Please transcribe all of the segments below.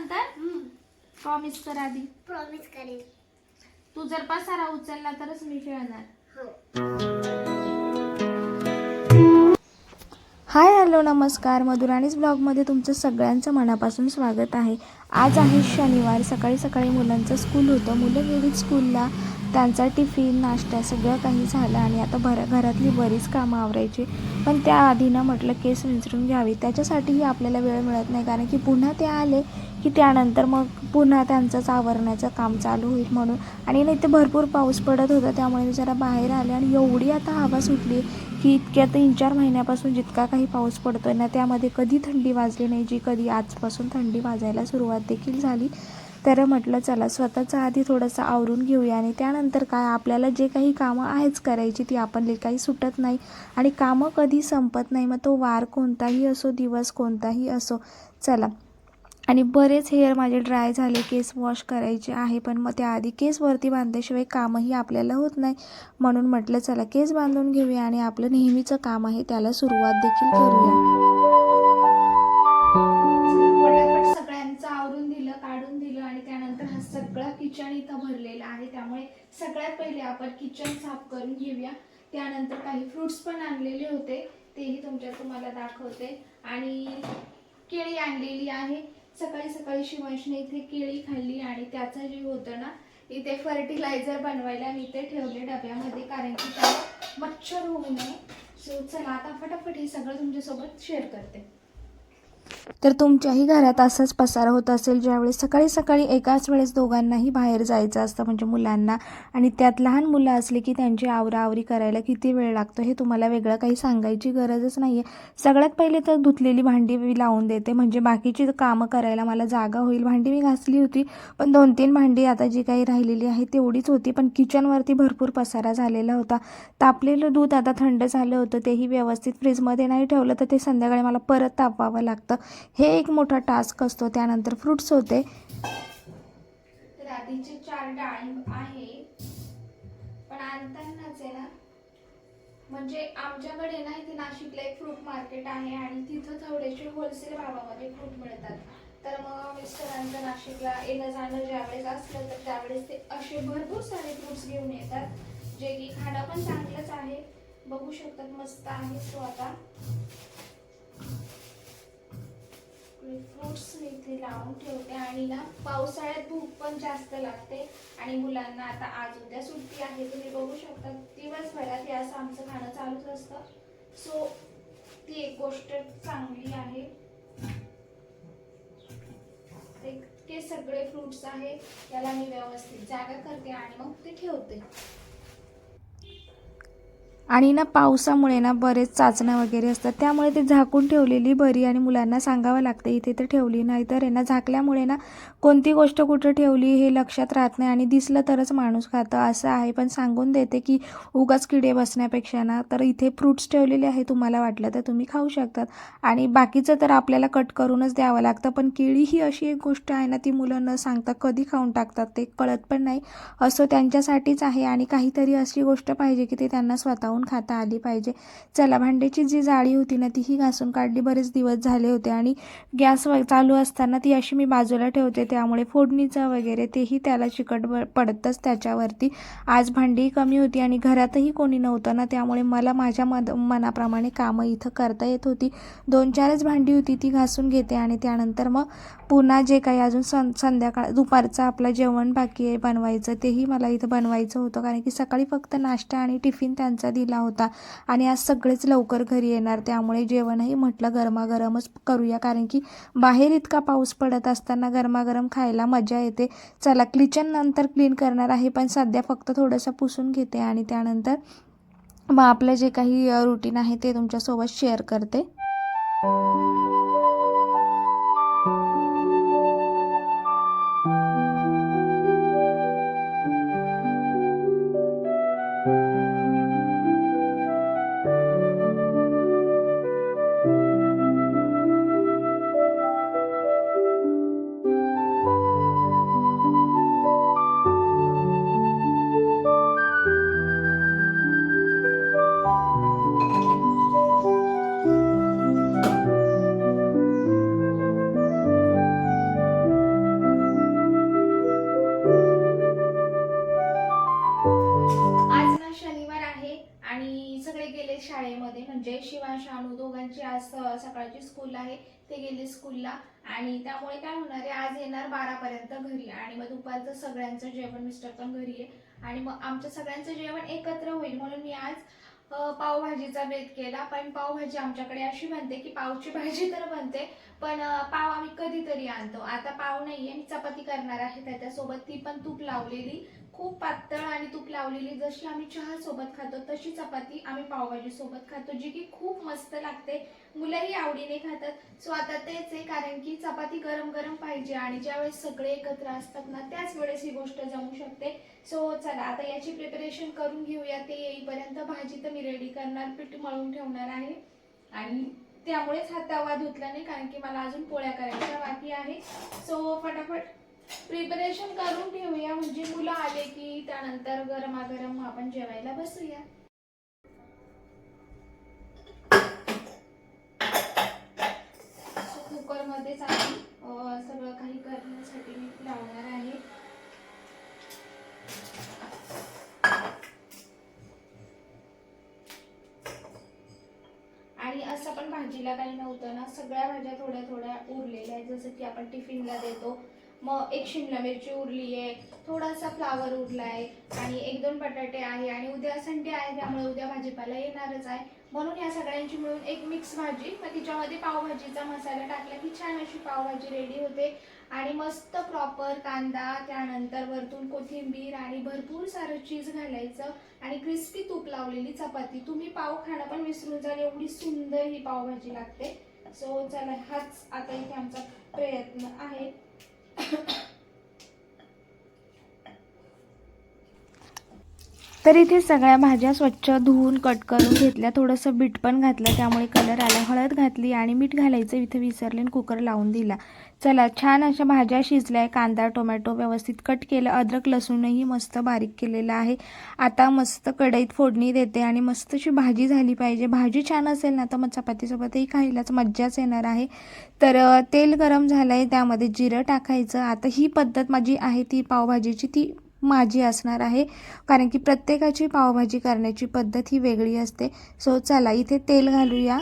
नंतर प्रॉमिस कर आधी. प्रॉमिस करेल. तू जर पसारा उचलला तरच मी खेळणार. हो. हाय हॅलो नमस्कार. मधुराणीच ब्लॉगमध्ये तुमचं सगळ्यांचं मनापासून स्वागत आहे. आज आहे शनिवार सकाळी सकाळी मुलांचं स्कूल होतं. मुलं गेली स्कूलला त्यांचा टिफिन नाश्ता सगळं काही झालं आणि आता भर घरातली बरीच कामं आवरायची. पण त्याआधी ना म्हटलं केस विंचरून घ्यावी. त्याच्यासाठीही आपल्याला वेळ मिळत नाही. कारण की पुन्हा ते आले की त्यानंतर मग पुन्हा त्यांचंच आवरण्याचं काम चालू होईल म्हणून. आणि नाही ते भरपूर पाऊस पडत होता. त्यामुळे मी जरा बाहेर आले आणि एवढी आता हवा सुटली की इतक्या तीन चार महिन्यापासून जितका काही पाऊस पडतोय ना त्यामध्ये कधी थंडी वाजली नाही जी कधी आजपासून थंडी वाजायला सुरुवात देखील झाली. तर म्हटलं चला स्वतःचं आधी थोडंसं आवरून घेऊया आणि त्यानंतर काय आपल्याला जे काही कामं आहेच करायची ती आपण काही सुटत नाही. आणि कामं कधी संपत नाही मग तो वार कोणताही असो दिवस कोणताही असो चला. आणि बरेच हेअर माझे ड्राय झाले केस वॉश करायचे आहे पण मग त्याआधी केस वरती बांधल्याशिवाय कामही आपल्याला होत नाही. म्हणून म्हटलं चला केस बांधून घेऊया आणि आपलं नेहमीचं काम आहे त्याला सुरुवात देखील करूया. पटापट सगळ्यांचं आवरून दिलं काढून दिलं आणि त्यानंतर हा सगळा किचन इथं भरलेला आहे. त्यामुळे सगळ्यात पहिले आपण किचन साफ करून घेऊया. त्यानंतर काही फ्रुट्स पण आणलेले होते तेही तुमच्या तुम्हाला दाखवते. आणि केळी आणलेली आहे. सकाळी सकाळी शिवांशने इथे केळी खाल्ली आणि त्याचं जे होतं ना इथे फर्टिलायझर बनवायला मी ते ठेवले डब्यामध्ये कारण की त्याला मच्छर होऊ नये. सो चला आता फटाफट हे सगळं तुमच्यासोबत शेअर करते. तर तुमच्याही घरात असाच पसारा होत असेल ज्यावेळेस सकाळी सकाळी एकाच वेळेस दोघांनाही बाहेर जायचं असतं म्हणजे मुलांना. आणि त्यात लहान मुलं असली की त्यांची आवराआवरी करायला किती वेळ लागतो हे तुम्हाला वेगळं काही सांगायची गरजच नाही आहे सगळ्यात पहिले तर धुतलेली भांडी मी लावून देते म्हणजे बाकीची कामं करायला मला जागा होईल. भांडी मी घासली होती पण दोन तीन भांडी आता जी काही राहिलेली आहे तेवढीच होती पण किचनवरती भरपूर पसारा झालेला होता. तापलेलं दूध आता थंड झालं होतं तेही व्यवस्थित फ्रीजमध्ये नाही ठेवलं तर ते संध्याकाळी मला परत तापवावं लागतं. हे एक मोठा टास्क असतो. त्यानंतर फ्रुट्स होते. तर आधीचे चार डाळिंब आहे. पण आणतानाच आहे ना म्हणजे आमच्याकडे ना इथे नाशिकला एक फ्रूट मार्केट आहे आणि तिथं थोडेसे होलसेल भावामध्ये फ्रूट मिळतात. तर मग मिस्टरांचं नाशिकला येणं जाणं ज्यावेळेस असलं तर त्यावेळेस ते असे भरपूर सारे फ्रुट्स घेऊन येतात जे की खाणं पण चांगलंच आहे. बघू शकतात मस्त आहे तो आता. फ्रुट्स मी इथे लावून ठेवते आणि ना पावसाळ्यात भूक पण जास्त लागते. आणि मुलांना आता आज उद्या सुट्टी आहे तुम्ही बघू शकता. दिवसभरात हे असं आमचं खाणं चालूच असतं. सो ती एक गोष्ट चांगली आहे. ते- सगळे फ्रुट्स आहे त्याला मी व्यवस्थित जागा करते आणि मग ते ठेवते. आणि ना पावसामुळे ना बरेच चाचण्या वगैरे असतात. त्यामुळे ते झाकून ठेवलेली बरी आणि मुलांना सांगावं लागतं इथे तर ठेवली नाही तर ना. झाकल्यामुळे ना कोणती गोष्ट कुठं ठेवली हे लक्षात राहत नाही आणि दिसलं तरच माणूस खातं. असं आहे. पण सांगून देते की उगाच किडे बसण्यापेक्षा ना तर इथे फ्रुट्स ठेवलेले आहे तुम्हाला वाटलं तर तुम्ही खाऊ शकतात. आणि बाकीचं तर आपल्याला कट करूनच द्यावं लागतं. पण केळी ही अशी एक गोष्ट आहे ना ती मुलं न सांगता कधी खाऊन टाकतात ते कळत पण नाही. असं त्यांच्यासाठीच आहे आणि काहीतरी अशी गोष्ट पाहिजे की ते त्यांना स्वतःहून खाता आली पाहिजे. चला भांड्याची जी जाळी होती ना तीही घासून काढली. बरेच दिवस झाले होते आणि गॅस व चालू असताना ती अशी मी बाजूला ठेवते. त्यामुळे फोडणीचं वगैरे तेही त्याला चिकट ब- पडतंच त्याच्यावरती. आज भांडी कमी होती आणि घरातही कोणी नव्हतं ना त्यामुळे मला माझ्या मद मनाप्रमाणे कामं इथं करता येत होती. दोन चारच भांडी होती ती घासून घेते आणि त्यानंतर मग पुन्हा जे काही अजून सं संध्याकाळ दुपारचं आपलं जेवण बाकी आहे बनवायचं तेही मला इथं बनवायचं होतं. कारण की सकाळी फक्त नाश्ता आणि टिफिन त्यांचा दिला होता. आणि आज सगळेच लवकर घरी येणार. त्यामुळे जेवणही म्हटलं गरमागरमच करूया. कारण की बाहेर इतका पाऊस पडत असताना गरमागरम खायला मजा येते. चला किचन नंतर क्लीन करणार आहे. पण सध्या फक्त थोडंसं पुसून घेते आणि त्यानंतर मग आपलं जे काही रुटीन आहे ते तुमच्यासोबत शेअर करते. आहे ते गेले स्कूलला आणि त्यामुळे काय होणार आहे आज येणार बारापर्यंत घरी. आणि मग दुपारचं सगळ्यांचं जेवण मिस्टर पण घरी आहे. आणि मग आमचं सगळ्यांचं जेवण एकत्र होईल. म्हणून मी आज पावभाजीचा बेत केला. पण पावभाजी आमच्याकडे अशी बनते की पावची भाजी तर बनते पण पाव आम्ही कधीतरी आणतो. आता पाव नाहीये. मी चपाती करणार आहे त्याच्यासोबत. ती पण तूप लावलेली. खूप पातळ आणि तूप लावलेली जशी आम्ही चहा सोबत खातो तशी चपाती आम्ही पावभाजी सोबत खातो जी की खूप मस्त लागते. मुलंही आवडीने खातात. सो आता तेच आहे कारण की चपाती गरम गरम पाहिजे आणि ज्यावेळेस सगळे एकत्र असतात ना त्याच वेळेस ही गोष्ट जमू शकते. सो चला आता याची प्रिपरेशन करून घेऊया. ते येईपर्यंत भाजी तर मी रेडी करणार पीठ मळून ठेवणार आहे. आणि त्यामुळेच हा तवा धुतला नाही कारण की मला अजून पोळ्या करायच्या बाकी आहे. सो फटाफट प्रिपरेशन करून ठेवूया. म्हणजे मुलं आले की त्यानंतर गरमागरम आपण जेवायला बसूया. कुकरमध्येच आम्ही सगळं काही करण्यासाठी मी लावणार आहे. आणि असं पण भाजीला काही नव्हतं ना सगळ्या भाज्या थोड्या थोड्या उरलेल्या आहेत. जसं की आपण टिफिनला देतो मग एक शिमला मिरची उरली आहे थोडासा फ्लावर उरला आहे आणि एक दोन बटाटे आहे आणि उद्या संडे आहे त्यामुळे उद्या भाजीपाला येणारच आहे. म्हणून या सगळ्यांची मिळून एक मिक्स भाजी मग तिच्यामध्ये पावभाजीचा मसाला टाकला की छान अशी पावभाजी रेडी होते. आणि मस्त प्रॉपर कांदा त्यानंतर वरतून कोथिंबीर आणि भरपूर सारं चीज घालायचं. आणि क्रिस्पी तूप लावलेली चपाती. तुम्ही पाव खाणं पण विसरून जाल एवढी सुंदर ही पावभाजी लागते. सो चला हाच आता इथे आमचा प्रयत्न आहे. तर इथे सगळ्या भाज्या स्वच्छ धुवून कट करून घेतल्या. थोडंसं बीट पण घातलं त्यामुळे कलर आला. हळद घातली आणि मीठ घालायचं इथे विसरले कुकर लावून दिला. चला छान अशा भाज्या शिजल्या. कांदा टोमॅटो व्यवस्थित कट केलं. अद्रक लसूणही मस्त बारीक केलेलं आहे. आता मस्त कढईत फोडणी देते आणि मस्त अशी भाजी झाली पाहिजे. भाजी छान असेल ना तर मग चपातीसोबतही खायलाच मज्जाच येणार आहे. तर तेल गरम झालं आहे त्यामध्ये जिरं टाकायचं. आता ही पद्धत माझी आहे ती पावभाजीची. ती माझी असणार आहे. कारण की प्रत्येकाची पावभाजी करण्याची पद्धत ही वेगळी असते. सो चला इथे तेल घालूया.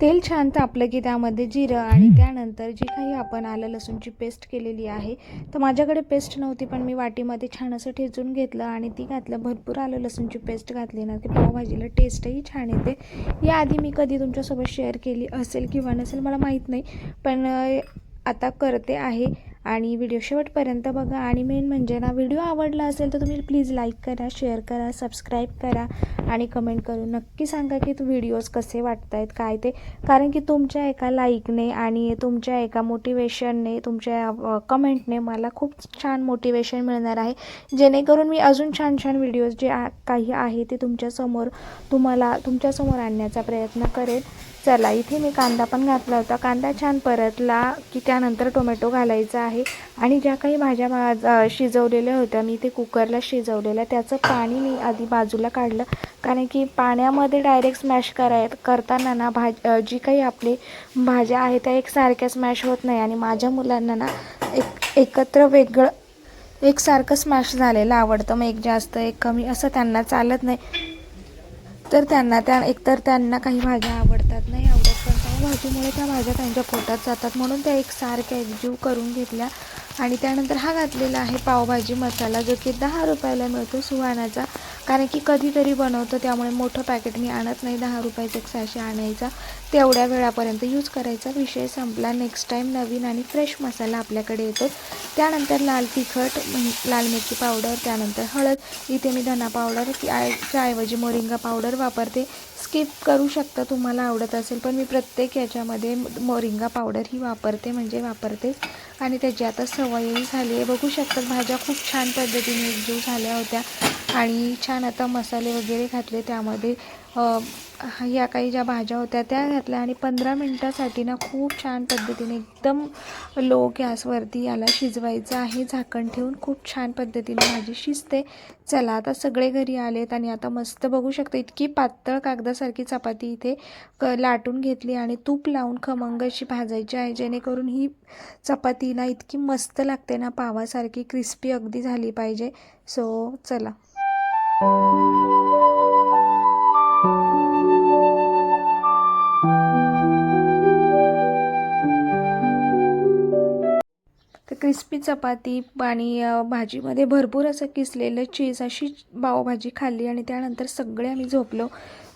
तेल छान तापलं की त्यामध्ये जिरं आणि त्यानंतर जी काही आपण आलं लसूणची पेस्ट केलेली आहे तर माझ्याकडे पेस्ट नव्हती पण मी वाटीमध्ये छान असं ठेचून घेतलं आणि ती घातलं. भरपूर आलं लसूणची पेस्ट घातली ना की पावभाजीला टेस्टही छान येते. याआधी मी कधी तुमच्यासोबत शेअर केली असेल किंवा नसेल मला माहीत नाही पण आता करते आहे. आणि व्हिडिओ शेवटपर्यंत बघा. आणि मेन म्हणजे ना व्हिडिओ आवडला असेल तर तुम्ही प्लीज लाईक करा शेअर करा सबस्क्राईब करा. आणि कमेंट करून नक्की सांगा की तू व्हिडिओज कसे वाटत आहेत काय ते. कारण की तुमच्या एका लाईकने आणि तुमच्या एका मोटिवेशनने तुमच्या कमेंटने मला खूप छान मोटिवेशन मिळणार आहे. जेणेकरून मी अजून छान छान व्हिडिओज जे आ काही आहे ते तुमच्यासमोर तुम्हाला तुमच्यासमोर आणण्याचा प्रयत्न करेन. चला इथे मी कांदा पण घातला होता. कांदा छान परतला की त्यानंतर टोमॅटो घालायचा आहे. आणि ज्या काही भाज्या मा शिजवलेल्या होत्या मी ते कुकरला शिजवलेल्या. त्याचं पाणी मी आधी बाजूला काढलं. कारण की पाण्यामध्ये डायरेक्ट स्मॅश कराय करताना ना भाज जी काही आपली भाज्या आहेत त्या एकसारख्या स्मॅश होत नाही. आणि माझ्या मुलांना ना एक एकत्र वेगळं एकसारखं स्मॅश झालेलं आवडतं. मग एक जास्त एक कमी असं त्यांना चालत नाही. तर त्यांना त्या एकतर त्यांना काही भाज्या आवडतात नाही आवडत पण त्या भाजीमुळे त्या भाज्या त्यांच्या पोटात जातात. म्हणून त्या एक सारख्या एकजीव करून घेतल्या. आणि त्यानंतर हा घातलेला आहे पावभाजी मसाला जो की दहा रुपयाला मिळतो सुहानाचा. कारण की कधीतरी बनवतो त्यामुळे मोठं पॅकेट मी आणत नाही. दहा रुपयाचं एक सॅशे आणायचा. तेवढ्या वेळापर्यंत यूज करायचा. विषय संपला. नेक्स्ट टाईम नवीन आणि फ्रेश मसाला आपल्याकडे येतो. त्यानंतर लाल तिखट लाल मिरची पावडर त्यानंतर हळद. इथे मी धना पावडर ती ऐवजी मोरिंगा पावडर वापरते. स्किप करू शकता तुम्हाला आवडत असेल पण मी प्रत्येक याच्यामध्ये मोरिंगा पावडर ही वापरते म्हणजे वापरते. आणि त्याची आता सवयही झाली आहे. बघू शकतात भाज्या खूप छान पद्धतीने एकजीव झाल्या होत्या. आणि छान आता मसाले वगैरे घातले त्यामध्ये. ह्या काही ज्या भाज्या होत्या त्या घातल्या आणि पंधरा मिनटासाठी ना खूप छान पद्धतीने एकदम लो गॅसवरती याला शिजवायचं आहे. झाकण ठेवून खूप छान पद्धतीने भाजी शिजते. चला आता सगळे घरी आलेत आणि आता मस्त बघू शकतो इतकी पातळ कागदासारखी चपाती इथे क लाटून घेतली आणि तूप लावून खमंग अशी भाजायची आहे. जेणेकरून ही चपाती ना इतकी मस्त लागते ना पावासारखी क्रिस्पी अगदी झाली पाहिजे. सो चला. तर क्रिस्पी चपाती आणि भाजीमध्ये भरपूर असं किसलेलं चीज अशी पावभाजी खाल्ली आणि त्यानंतर सगळे आम्ही झोपलो.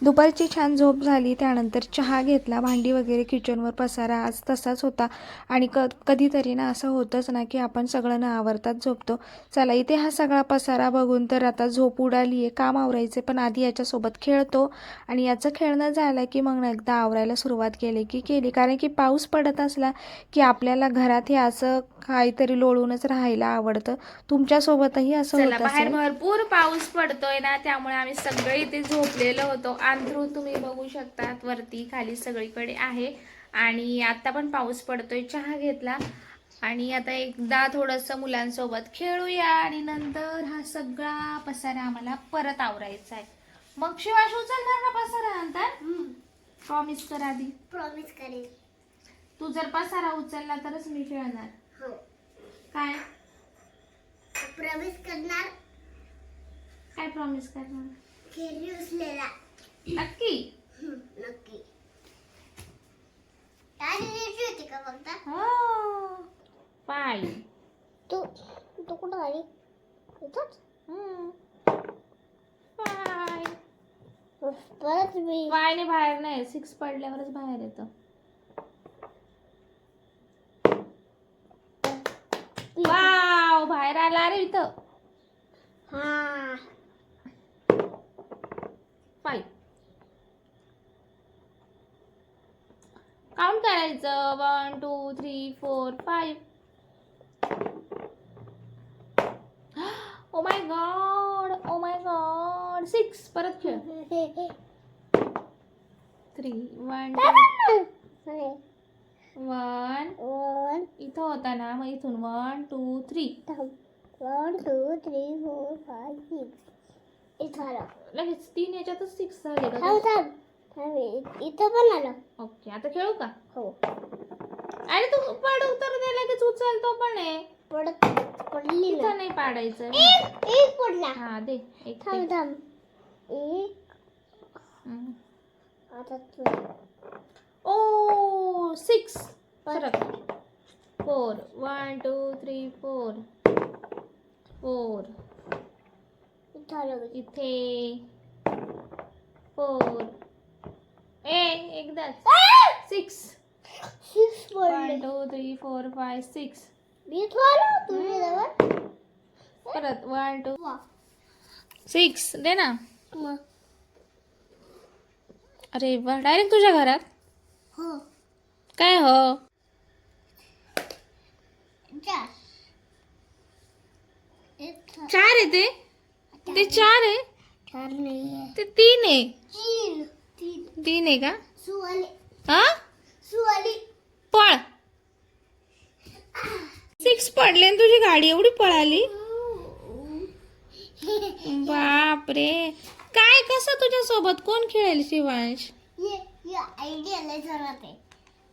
दुपारची छान झोप झाली त्यानंतर चहा घेतला भांडी वगैरे किचनवर पसारा आज तसाच होता. आणि क कधीतरी ना असं होतंच ना की आपण सगळं न आवरतात झोपतो. चला इथे हा सगळा पसारा बघून तर आता झोप उडाली आहे काम आवरायचे पण आधी याच्यासोबत खेळतो. आणि याचं खेळणं झालं की मग एकदा आवरायला सुरुवात केली की केली. कारण की पाऊस पडत असला की आपल्याला घरात हे असं काहीतरी लोळूनच राहायला आवडतं. तुमच्यासोबतही असं होत बाहेर भरपूर पाऊस पडतोय ना त्यामुळे आम्ही सगळे इथे झोपलेलो होतो. अंथरूण तुम्ही बघू शकतात वरती खाली सगळीकडे आहे. आणि आता पण पाऊस पडतोय चहा घेतला. आणि आता एकदा थोडस मुलांसोबत खेळूया आणि नंतर हा सगळा पसारा आम्हाला परत आवरायचा आहे. मग शिवाश उचलणार ना पसारा नंतर प्रॉमिस कर आधी. प्रॉमिस करेन. तू जर पसारा उचलला तरच मी खेळणार. हो. काय? प्रॉमिस करणार. काय प्रॉमिस करणार? खेळी उचलेला. नक्की. नक्की. होती का बघता हो. पाय तू तू कुठं आली इथंच? पाय परत मी पायने बाहेर नाही. सिक्स पडल्यावरच बाहेर येतं. वाव बाहेर आला रे इथं. हा. पाय काउंट करायचं. One two three four five oh my god oh my god six परत खेळ. थ्री वन वन वन इथं होता ना मग इथून one two three one two three four five six लगेच तीन याच्यातच सिक्स झाले इथं पण आलं. ओके आता खेळू का? हो. अरे तू पड उतर दे लगेच उचलतो पण आहे. पडत पडली इथं नाही. पाडायचं. एक एक पडला. हा दे एक थांब दे. थांब एक. हम्म. आता तू. ओ सिक्स सरक. Four one two three four four इथं आलं. इथे. फोर ए एकदाच six six one two three four five six मी इथं आलो तुझ्याजवळ परत वन टू सिक्स दे ना। अरे वा डायरेक्ट तुझ्या घरात? हो। काय हो? चार आहे ते? ते चार आहे? चार नाही आहे. ते तीन आहे. तीन. आहे का? सुवाली. हा? सुवाली. पळ. सिक्स पडले आणि तुझी गाडी एवढी पळाली? बापरे. काय कसं तुझ्या सोबत कोण खेळेल शिवांश? आयडिया